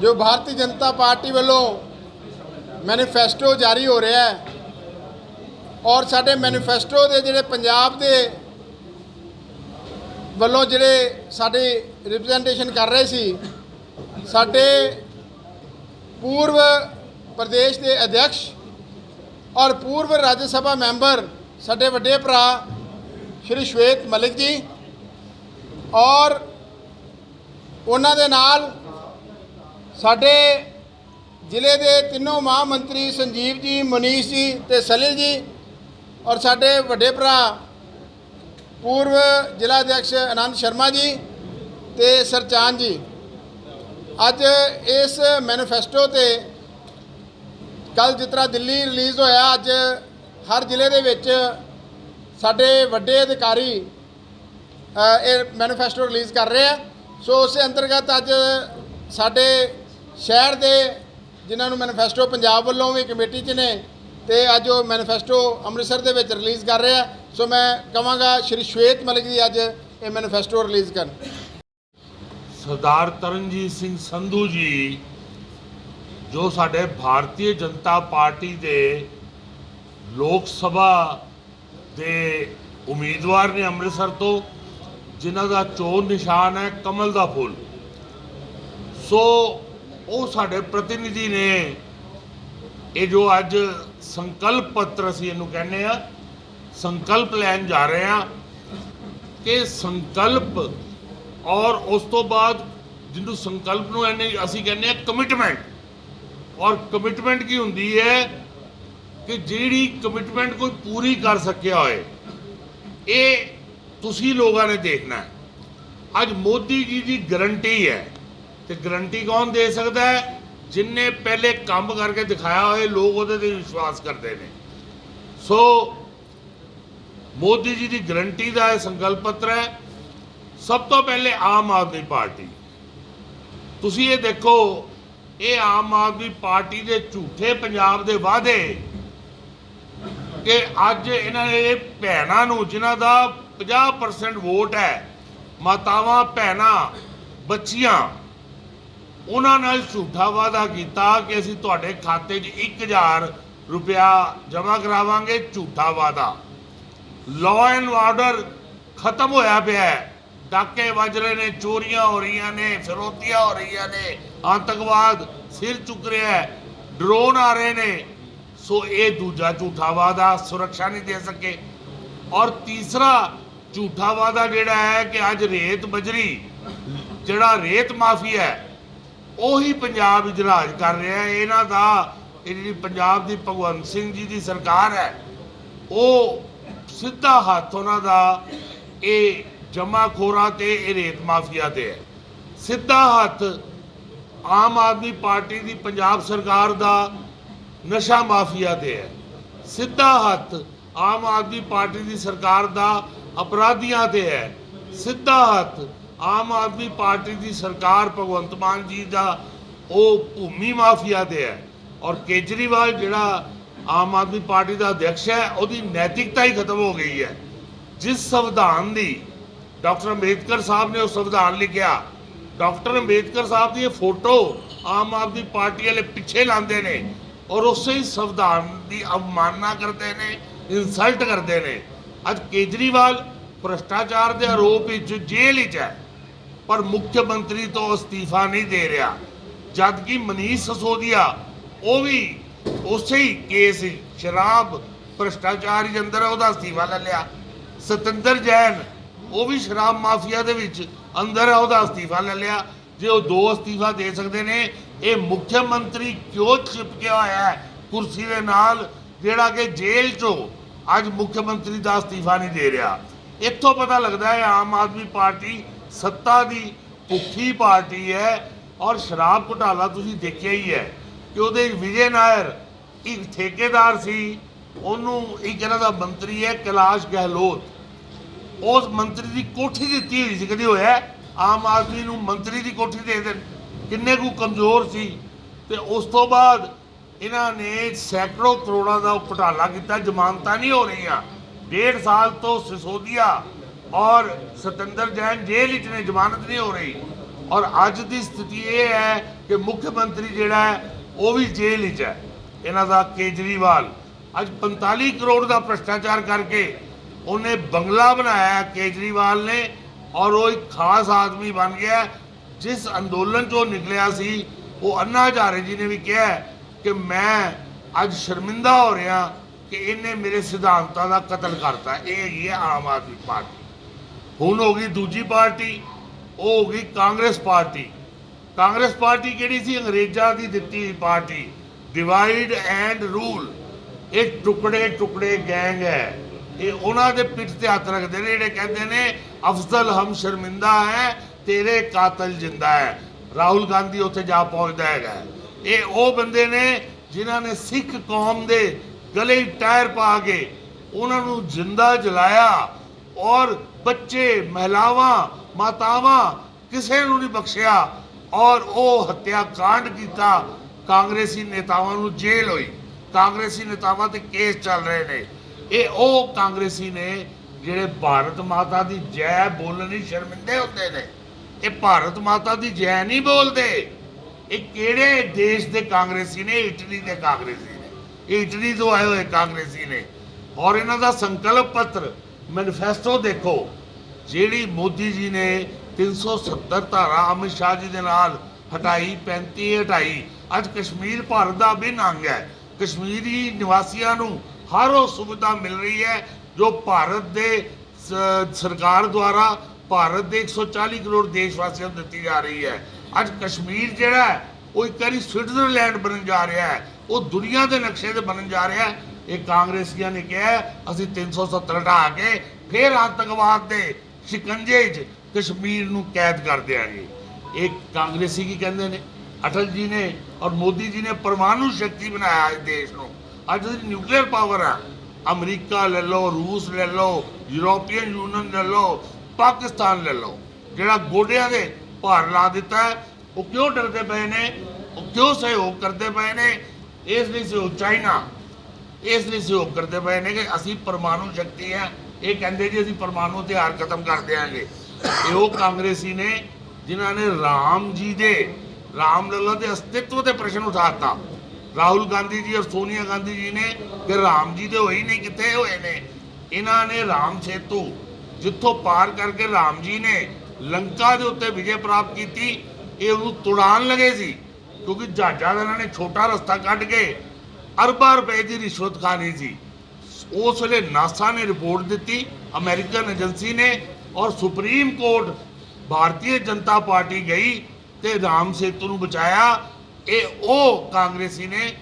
ਜੋ ਭਾਰਤੀ ਜਨਤਾ ਪਾਰਟੀ ਵੱਲੋਂ ਮੈਨੀਫੈਸਟੋ ਜਾਰੀ ਹੋ ਰਿਹਾ ਹੈ ਔਰ ਸਾਡੇ ਮੈਨੀਫੈਸਟੋ ਦੇ ਜਿਹੜੇ ਪੰਜਾਬ ਦੇ ਵੱਲੋਂ ਜਿਹੜੇ ਸਾਡੇ ਰਿਪਰੈਜ਼ੈਂਟੇਸ਼ਨ ਕਰ ਰਹੇ ਸੀ, ਸਾਡੇ ਪੂਰਵ ਪ੍ਰਦੇਸ਼ ਦੇ ਅਧਿਕਸ਼ ਔਰ ਪੂਰਵ ਰਾਜ ਸਭਾ ਮੈਂਬਰ ਸਾਡੇ ਵੱਡੇ ਭਰਾ ਸ਼੍ਰੀ ਸ਼ਵੇਤ ਮਲਿਕ ਜੀ ਔਰ ਉਹਨਾਂ ਦੇ ਨਾਲ ਸਾਡੇ ਜ਼ਿਲ੍ਹੇ ਦੇ ਤਿੰਨੋਂ ਮਹਾਂ ਮੰਤਰੀ ਸੰਜੀਵ ਜੀ, ਮਨੀਸ਼ ਜੀ ਤੇ ਸਲਿਲ ਜੀ ਔਰ ਸਾਡੇ ਵੱਡੇ ਭਰਾ ਪੂਰਵ ਜ਼ਿਲ੍ਹਾ ਅਧਿਕਸ਼ ਆਨੰਦ ਸ਼ਰਮਾ ਜੀ ਤੇ ਸਰਚਾਨ ਜੀ। ਅੱਜ ਇਸ ਮੈਨੀਫੈਸਟੋ ਤੇ ਕੱਲ ਜਿਸ ਤਰ੍ਹਾਂ ਦਿੱਲੀ ਰਿਲੀਜ਼ ਹੋਇਆ, ਅੱਜ ਹਰ ਜ਼ਿਲ੍ਹੇ ਦੇ ਵਿੱਚ ਸਾਡੇ ਵੱਡੇ ਅਧਿਕਾਰੀ ਇਹ ਮੈਨੀਫੈਸਟੋ ਰਿਲੀਜ਼ ਕਰ ਰਹੇ ਆ। ਸੋ ਉਸੇ ਅੰਤਰਗਤ ਅੱਜ ਸਾਡੇ ਸ਼ਹਿਰ ਦੇ ਜਿਨ੍ਹਾਂ ਨੂੰ ਮੈਨੀਫੈਸਟੋ ਪੰਜਾਬ ਵੱਲੋਂ ਵੀ ਕਮੇਟੀ 'ਚ ਨੇ ਤੇ ਅੱਜ ਉਹ ਮੈਨੀਫੈਸਟੋ ਅੰਮ੍ਰਿਤਸਰ ਦੇ ਵਿੱਚ ਰਿਲੀਜ਼ ਕਰ ਰਿਹਾ। ਸੋ ਮੈਂ ਕਹਾਂਗਾ ਸ਼੍ਰੀ ਸ਼ਵੇਤ ਮਲਿਕ ਜੀ ਅੱਜ ਇਹ ਮੈਨੀਫੈਸਟੋ ਰਿਲੀਜ਼ ਕਰਨ। ਸਰਦਾਰ ਤਰਨਜੀਤ ਸਿੰਘ ਸੰਧੂ ਜੀ, ਜੋ ਸਾਡੇ ਭਾਰਤੀ ਜਨਤਾ ਪਾਰਟੀ ਦੇ ਲੋਕ ਸਭਾ ਦੇ ਉਮੀਦਵਾਰ ਨੇ ਅੰਮ੍ਰਿਤਸਰ ਤੋਂ, ਜਿਨ੍ਹਾਂ ਦਾ ਚੋਣ ਨਿਸ਼ਾਨ ਹੈ ਕਮਲ ਦਾ ਫੁੱਲ। ਸੋ ਉਹ ਸਾਡੇ ਪ੍ਰਤੀਨਿਧੀ ਨੇ। ਇਹ ਜੋ ਅੱਜ ਸੰਕਲਪ ਪੱਤਰ ਅਸੀਂ ਇਹਨੂੰ ਕਹਿੰਦੇ ਆ ਸੰਕਲਪ ਲੈਣ ਜਾ ਰਹੇ ਆ ਕਿ ਸੰਕਲਪ ਔਰ ਉਸ ਤੋਂ ਬਾਅਦ ਜਿਹਨੂੰ ਸੰਕਲਪ ਨੂੰ ਇਹਨੇ ਅਸੀਂ ਕਹਿੰਦੇ ਆ ਕਮਿਟਮੈਂਟ ਔਰ ਕਮਿਟਮੈਂਟ ਕੀ ਹੁੰਦੀ ਹੈ ਕਿ ਜਿਹੜੀ ਕਮਿਟਮੈਂਟ ਕੋਈ ਪੂਰੀ ਕਰ ਸਕਿਆ ਹੋਏ, ਇਹ ਤੁਸੀਂ ਲੋਕਾਂ ਨੇ ਦੇਖਣਾ ਅੱਜ ਮੋਦੀ ਜੀ ਦੀ ਗਰੰਟੀ ਹੈ ਤੇ ਗਰੰਟੀ ਕੌਣ ਦੇ ਸਕਦਾ ਹੈ? ਜਿਨਨੇ ਪਹਿਲੇ ਕੰਮ ਕਰਕੇ ਦਿਖਾਇਆ ਹੋਏ ਲੋਕ ਉਹਦੇ ਤੇ ਵਿਸ਼ਵਾਸ ਕਰਦੇ ਨੇ। ਸੋ ਮੋਦੀ ਜੀ ਦੀ ਗਰੰਟੀ ਦਾ ਇਹ ਸੰਕਲਪ ਪੱਤਰ ਹੈ। ਸਭ ਤੋਂ ਪਹਿਲੇ ਆਮ ਆਦਮੀ ਪਾਰਟੀ। ਤੁਸੀਂ ਇਹ ਦੇਖੋ, ਇਹ ਆਮ ਆਦਮੀ ਪਾਰਟੀ ਦੇ ਝੂਠੇ ਪੰਜਾਬ ਦੇ ਵਾਅਦੇ ਕਿ ਅੱਜ ਇਹਨਾਂ ਨੇ ਭੈਣਾਂ ਨੂੰ ਜਿਨ੍ਹਾਂ ਦਾ 50% ਵੋਟ ਹੈ, ਮਾਤਾਵਾਂ, ਭੈਣਾਂ, ਬੱਚੀਆਂ ਉਹਨਾਂ ਨਾਲ ਝੂਠਾ ਵਾਅਦਾ ਕੀਤਾ ਕਿ ਅਸੀਂ ਤੁਹਾਡੇ ਖਾਤੇ 'ਚ 1000 ਰੁਪਇਆ ਜਮ੍ਹਾਂ ਕਰਾਵਾਂਗੇ, ਝੂਠਾ ਵਾਅਦਾ। ਲਾਅ ਐਂਡ ਆਰਡਰ ਖਤਮ ਹੋਇਆ ਪਿਆ ਹੈ। ਡਾਕੇ ਵੱਜ ਰਹੇ ਨੇ, ਚੋਰੀਆਂ ਹੋ ਰਹੀਆਂ ਨੇ, ਫਿਰੋਤੀਆਂ ਹੋ ਰਹੀਆਂ ਨੇ, ਆਤੰਕਵਾਦ ਸਿਰ ਚੁੱਕ ਰਿਹਾ ਹੈ ਡਰੋਨ ਆ ਰਹੇ ਨੇ। ਸੋ ਇਹ ਦੂਜਾ ਝੂਠਾ ਵਾਅਦਾ, ਸੁਰੱਖਿਆ ਨਹੀਂ ਦੇ ਸਕੇ। ਔਰ ਤੀਸਰਾ ਝੂਠਾ ਵਾਅਦਾ ਜਿਹੜਾ ਹੈ ਕਿ ਅੱਜ ਰੇਤ ਬਜਰੀ, ਜਿਹੜਾ ਰੇਤ ਮਾਫੀਆ ਹੈ ਉਹੀ ਪੰਜਾਬ ਵਿੱਚ ਰਾਜ ਕਰ ਰਿਹਾ ਇਹਨਾਂ ਦਾ, ਇਹ ਜਿਹੜੀ ਪੰਜਾਬ ਦੀ ਭਗਵੰਤ ਸਿੰਘ ਜੀ ਦੀ ਸਰਕਾਰ ਹੈ, ਉਹ ਸਿੱਧਾ ਹੱਥ ਉਹਨਾਂ ਦਾ ਇਹ ਜਮਾਖੋਰਾਂ ਤੇ, ਇਹ ਰੇਤ ਮਾਫੀਆ ਤੇ ਹੈ। ਸਿੱਧਾ ਹੱਥ ਆਮ ਆਦਮੀ ਪਾਰਟੀ ਦੀ ਪੰਜਾਬ ਸਰਕਾਰ ਦਾ ਨਸ਼ਾ ਮਾਫੀਆ ਤੇ ਹੈ। ਸਿੱਧਾ ਹੱਥ ਆਮ ਆਦਮੀ ਪਾਰਟੀ ਦੀ ਸਰਕਾਰ ਦਾ ਅਪਰਾਧੀਆਂ ਤੇ ਹੈ। ਸਿੱਧਾ ਹੱਥ ਆਮ ਆਦਮੀ ਪਾਰਟੀ ਦੀ ਸਰਕਾਰ ਭਗਵੰਤ ਮਾਨ ਜੀ ਦਾ, ਉਹ ਭੂਮੀ ਮਾਫੀਆ ਦੇ ਹੈ। ਔਰ ਕੇਜਰੀਵਾਲ ਜਿਹੜਾ ਆਮ ਆਦਮੀ ਪਾਰਟੀ ਦਾ ਅਧਿਕਸ਼ ਹੈ, ਉਹਦੀ ਨੈਤਿਕਤਾ ਹੀ ਖਤਮ ਹੋ ਗਈ ਹੈ। ਜਿਸ ਸੰਵਿਧਾਨ ਦੀ ਡਾਕਟਰ ਅੰਬੇਦਕਰ ਸਾਹਿਬ ਨੇ ਉਹ ਸੰਵਿਧਾਨ ਲਿਖਿਆ, ਡਾਕਟਰ ਅੰਬੇਦਕਰ ਸਾਹਿਬ ਦੀ ਇਹ ਫੋਟੋ ਆਮ ਆਦਮੀ ਪਾਰਟੀ ਵਾਲੇ ਪਿੱਛੇ ਲਾਉਂਦੇ ਨੇ ਔਰ ਉਸੇ ਹੀ ਸੰਵਿਧਾਨ ਦੀ ਅਵਮਾਨਨਾ ਕਰਦੇ ਨੇ, ਇਨਸਲਟ ਕਰਦੇ ਨੇ। ਅੱਜ ਕੇਜਰੀਵਾਲ ਭ੍ਰਸ਼ਟਾਚਾਰ ਦੇ ਆਰੋਪ ਵਿੱਚ ਜੇਲ੍ਹ ਵਿੱਚ ਹੈ। ਪਰ ਮੁੱਖ ਮੰਤਰੀ ਤੋਂ ਅਸਤੀਫਾ ਨਹੀਂ ਦੇ ਰਿਹਾ। ਜਦ ਕਿ ਮਨੀਸ਼ ਸਸੋਦੀਆ, ਉਹ ਵੀ ਉਸੇ ਹੀ ਕੇਸ ਸ਼ਰਾਬ, ਭ੍ਰਿਸ਼ਟਾਚਾਰ ਦੇ ਅੰਦਰ ਉਹਦਾ ਅਸਤੀਫਾ ਲੈ ਲਿਆ। ਸਤਿੰਦਰ ਜੈਨ, ਉਹ ਵੀ ਸ਼ਰਾਬ ਮਾਫੀਆ ਦੇ ਵਿੱਚ ਅੰਦਰ ਹੈ ਉਹਦਾ ਅਸਤੀਫਾ ਲੈ ਲਿਆ। ਜੇ ਉਹ ਦੋ ਅਸਤੀਫਾ ਦੇ ਸਕਦੇ ਨੇ, ਇਹ ਮੁੱਖ ਮੰਤਰੀ ਕਿਉਂ ਚਿਪਕਿਆ ਹੋਇਆ ਹੈ? ਕੁਰਸੀ ਦੇ ਨਾਲ, ਜਿਹੜਾ ਕਿ ਜੇਲ੍ਹ ਚੋਂ ਅੱਜ ਮੁੱਖ ਮੰਤਰੀ ਦਾ ਅਸਤੀਫਾ ਨਹੀਂ ਦੇ ਰਿਹਾ। ਇੱਥੋਂ ਪਤਾ ਲੱਗਦਾ ਹੈ ਆਮ ਆਦਮੀ ਪਾਰਟੀ ਸੱਤਾ ਦੀ ਭੁੱਖੀ ਪਾਰਟੀ ਹੈ ਔਰ ਸ਼ਰਾਬ ਘੁਟਾਲਾ ਤੁਸੀਂ ਦੇਖਿਆ ਹੀ ਹੈ ਕਿ ਉਹਦੇ ਵਿਜੇ ਨਾਇਰ ਇੱਕ ਠੇਕੇਦਾਰ ਸੀ, ਉਹਨੂੰ ਇੱਕ ਇਹਨਾਂ ਦਾ ਮੰਤਰੀ ਹੈ, ਕੈਲਾਸ਼ ਗਹਿਲੋਤ। ਉਸ ਮੰਤਰੀ ਦੀ ਕੋਠੀ ਦਿੱਤੀ ਹੋਈ ਸੀ, ਕਦੀ ਹੋਇਆ? ਆਮ ਆਦਮੀ ਨੂੰ ਮੰਤਰੀ ਦੀ ਕੋਠੀ ਦੇ ਦੇਣ। ਕਿੰਨੇ ਕੁ ਕਮਜ਼ੋਰ ਸੀ। ਤੇ ਉਸ ਤੋਂ ਬਾਅਦ ਇਹਨਾਂ ਨੇ ਸੈਂਕੜੋ ਕਰੋੜਾਂ ਦਾ ਉਹ ਘੁਟਾਲਾ ਕੀਤਾ, ਜ਼ਮਾਨਤਾਂ ਨਹੀਂ ਹੋ ਰਹੀਆਂ। ਡੇਢ ਸਾਲ ਤੋਂ ਸਿਸੋਦੀਆ ਔਰ ਸਤਿੰਦਰ ਜੈਨ ਜੇਲ੍ਹ ਵਿੱਚ ਨੇ, ਜ਼ਮਾਨਤ ਨਹੀਂ ਹੋ ਰਹੀ। ਔਰ ਅੱਜ ਦੀ ਸਥਿਤੀ ਇਹ ਹੈ ਕਿ ਮੁੱਖ ਮੰਤਰੀ ਜਿਹੜਾ ਹੈ, ਉਹ ਵੀ ਜੇਲ੍ਹ ਵਿੱਚ ਹੈ। ਇਹਨਾਂ ਦਾ ਕੇਜਰੀਵਾਲ। ਅੱਜ 45 ਕਰੋੜ ਦਾ ਭ੍ਰਸ਼ਟਾਚਾਰ ਕਰਕੇ ਉਹਨੇ ਬੰਗਲਾ ਬਣਾਇਆ ਕੇਜਰੀਵਾਲ ਨੇ ਔਰ ਉਹ ਇੱਕ ਖਾਸ ਆਦਮੀ ਬਣ ਗਿਆ। ਜਿਸ ਅੰਦੋਲਨ ਚੋਂ ਨਿਕਲਿਆ ਸੀ, ਉਹ ਅੰਨਾ ਹਜ਼ਾਰੇ ਜੀ ਨੇ ਵੀ ਕਿਹਾ ਕਿ ਮੈਂ ਅੱਜ ਸ਼ਰਮਿੰਦਾ ਹੋ ਰਿਹਾ ਕਿ ਇਹਨੇ ਮੇਰੇ ਸਿਧਾਂਤਾਂ ਦਾ ਕਤਲ ਕਰਤਾ। ਇਹ ਹੈਗੀ ਹੈ ਆਮ ਆਦਮੀ ਪਾਰਟੀ। ਹੁਣ ਹੋ ਗਈ ਦੂਜੀ ਪਾਰਟੀ, ਉਹ ਹੋ ਗਈ ਕਾਂਗਰਸ ਪਾਰਟੀ। ਕਾਂਗਰਸ ਪਾਰਟੀ ਕਿਹੜੀ ਸੀ? ਅੰਗਰੇਜ਼ਾਂ ਦੀ ਦਿੱਤੀ ਹੋਈ ਪਾਰਟੀ। ਡਿਵਾਈਡ ਐਂਡ ਰੂਲ ਇਹ ਟੁਕੜੇ ਟੁਕੜੇ ਗੈਂਗ ਹੈ। ਇਹ ਉਹਨਾਂ ਦੇ ਪਿੱਠ ਤੇ ਹੱਥ ਰੱਖਦੇ ਨੇ, ਜਿਹੜੇ ਕਹਿੰਦੇ ਨੇ, ਅਫਜ਼ਲ ਹਮ ਸ਼ਰਮਿੰਦਾ ਹੈ, ਤੇਰੇ ਕਾਤਲ ਜਿੰਦਾ ਹੈ। ਰਾਹੁਲ ਗਾਂਧੀ ਉੱਥੇ ਜਾ ਪਹੁੰਚਦਾ ਹੈਗਾ। ਇਹ ਉਹ ਬੰਦੇ ਨੇ ਜਿਨ੍ਹਾਂ ਨੇ ਸਿੱਖ ਕੌਮ ਦੇ ਗਲੇ ਟਾਇਰ ਪਾ ਕੇ ਉਹਨਾਂ ਨੂੰ ਜਿੰਦਾ ਜਲਾਇਆ। ਔਰ ਬੱਚੇ, ਮਹਿਲਾਵਾਂ, ਮਾਤਾਵਾਂ ਕਿਸੇ ਨੂੰ ਨਹੀਂ ਬਖਸ਼ਿਆ ਔਰ ਉਹ ਹੱਤਿਆ ਕਾਂਡ ਕੀਤਾ, ਕਾਂਗਰਸੀ ਨੇਤਾਵਾਂ ਨੂੰ ਜੇਲ੍ਹ ਹੋਈ। ਕਾਂਗਰਸੀ ਨੇਤਾਵਾਂ ਤੇ ਕੇਸ ਚੱਲ ਰਹੇ ਨੇ। ਇਹ ਉਹ ਕਾਂਗਰਸੀ ਨੇ ਜਿਹੜੇ ਭਾਰਤ ਮਾਤਾ ਦੀ ਜੈ ਬੋਲਣ ਲਈ ਸ਼ਰਮਿੰਦੇ ਹੁੰਦੇ ਨੇ। ਇਹ ਭਾਰਤ ਮਾਤਾ ਦੀ ਜੈ ਨਹੀਂ ਬੋਲਦੇ। ਇਹ ਕਿਹੜੇ ਦੇਸ਼ ਦੇ ਕਾਂਗਰਸੀ ਨੇ? ਇਟਲੀ ਦੇ ਕਾਂਗਰਸੀ ਨੇ। ਇਹ ਇਟਲੀ ਤੋਂ ਆਏ ਹੋਏ ਕਾਂਗਰਸੀ ਨੇ। ਔਰ ਇਹਨਾਂ ਦਾ ਸੰਕਲਪ ਪੱਤਰ ਮੈਨੀਫੈਸਟੋ ਦੇਖੋ, ਜਿਹੜੀ ਮੋਦੀ ਜੀ ਨੇ 370 ਧਾਰਾ ਅਮਿਤ ਸ਼ਾਹ ਜੀ ਦੇ ਨਾਲ ਹਟਾਈ 35 ਹਟਾਈ, ਅੱਜ ਕਸ਼ਮੀਰ ਭਾਰਤ ਦਾ ਅਭਿੰਨ ਅੰਗ ਹੈ। ਕਸ਼ਮੀਰੀ ਨਿਵਾਸੀਆਂ ਨੂੰ ਹਰ ਉਹ ਸੁਵਿਧਾ ਮਿਲ ਰਹੀ ਹੈ ਜੋ ਭਾਰਤ ਦੇ ਸਰਕਾਰ ਦੁਆਰਾ ਭਾਰਤ ਦੇ 140 ਕਰੋੜ ਦੇਸ਼ ਵਾਸੀਆਂ ਨੂੰ ਦਿੱਤੀ ਜਾ ਰਹੀ ਹੈ। ਅੱਜ ਕਸ਼ਮੀਰ ਜਿਹੜਾ ਉਹ ਇੱਕ ਵਾਰੀ ਸਵਿਟਜ਼ਰਲੈਂਡ ਬਣਨ ਜਾ ਰਿਹਾ ਹੈ। ਉਹ ਦੁਨੀਆ ਦੇ ਨਕਸ਼ੇ ਤੇ ਬਣਨ ਜਾ ਰਿਹਾ ਹੈ। ਇਹ ਕਾਂਗਰਸੀਆਂ ਨੇ ਕਿਹਾ ਹੈ, ਅਸੀਂ 370 ਹਟਾ ਕੇ ਫਿਰ ਆਤੰਕਵਾਦ ਦੇ ਸ਼ਿਕੰਜੇ 'ਚ ਕਸ਼ਮੀਰ ਨੂੰ ਕੈਦ ਕਰ ਦਿਆਂਗੇ। ਇਹ ਕਾਂਗਰਸੀ ਕੀ ਕਹਿੰਦੇ ਨੇ? ਅਟਲ ਜੀ ਨੇ ਔਰ ਮੋਦੀ ਜੀ ਨੇ ਪਰਮਾਣੂ ਸ਼ਕਤੀ ਬਣਾਇਆ ਇਸ ਦੇਸ਼ ਨੂੰ। ਅੱਜ ਦੀ ਨਿਊਕਲੀਅਰ ਪਾਵਰ ਹੈ ਅਮਰੀਕਾ ਲੈ ਲਓ ਰੂਸ ਲੈ ਲਓ ਯੂਰੋਪੀਅਨ ਯੂਨੀਅਨ ਲੈ ਲਓ ਪਾਕਿਸਤਾਨ ਲੈ ਲਓ। ਜਿਹੜਾ ਗੋਡਿਆਂ ਦੇ ਭਾਰ ਲਾ ਦਿੱਤਾ ਉਹ ਕਿਉਂ ਡਰਦੇ ਪਏ ਨੇ? ਉਹ ਕਿਉਂ ਸਹਿਯੋਗ ਕਰਦੇ ਪਏ ਨੇ? ਇਸ ਲਈ ਸਹਿਯੋਗ ਚਾਈਨਾ ਇਸ ਲਈ ਸਹਿਯੋਗ ਕਰਦੇ ਪਏ ਨੇ ਕਿ ਅਸੀਂ ਪਰਮਾਣੂ ਸ਼ਕਤੀ ਹੈ ਇਹ ਕਹਿੰਦੇ ਜੀ ਅਸੀਂ ਪਰਮਾਣੂ ਹਥਿਆਰ ਖਤਮ ਕਰ ਦਿਆਂਗੇ। ਇਹ ਉਹ ਕਾਂਗਰਸੀ ਨੇ ਜਿਨ੍ਹਾਂ ਨੇ ਰਾਮ ਜੀ ਦੇ, ਰਾਮ ਲੱਲਾ ਦੇ ਅਸਤਿਤਵ ਤੇ ਪ੍ਰਸ਼ਨ ਉਠਾਤਾ। ਰਾਹੁਲ ਗਾਂਧੀ ਜੀ ਔਰ ਸੋਨੀਆ ਗਾਂਧੀ ਜੀ ਨੇ ਕਿ ਰਾਮ ਜੀ ਦੇ ਹੋਈ ਨਹੀਂ, ਕਿੱਥੇ ਹੋਏ ਨੇ? ਇਹਨਾਂ ਨੇ ਰਾਮ ਸੇਤੂ, ਜਿੱਥੋਂ ਪਾਰ ਕਰਕੇ ਰਾਮ ਜੀ ਨੇ ਲੰਕਾ ਦੇ ਉੱਤੇ ਵਿਜੇ ਪ੍ਰਾਪਤ ਕੀਤੀ, ਇਹ ਉਹਨੂੰ ਤੁੜਾਨ ਲਗੇ ਸੀ। ਕਿਉਂਕਿ ਜਹਾਜ਼ਾਂ ਦਾ ਇਹਨਾਂ ਨੇ ਛੋਟਾ ਰਸਤਾ ਕੱਢ ਕੇ ਅਰਬਾਂ ਰੁਪਏ ਦੀ ਰਿਸ਼ਵਤ ਖਾਣੀ ਸੀ। ਉਸ ਵੇਲੇ ਨਾਸਾ ਨੇ ਰਿਪੋਰਟ ਦਿੱਤੀ, ਅਮਰੀਕਨ ਏਜੰਸੀ ਨੇ ਔਰ supreme court Bharatiya Janata party ਗਈ ਤੇ ਰਾਮ ਸੇਤੂ ਨੂੰ ਬਚਾਇਆ। ਇਹ ਉਹ ਕਾਂਗਰਸੀ ਨੇ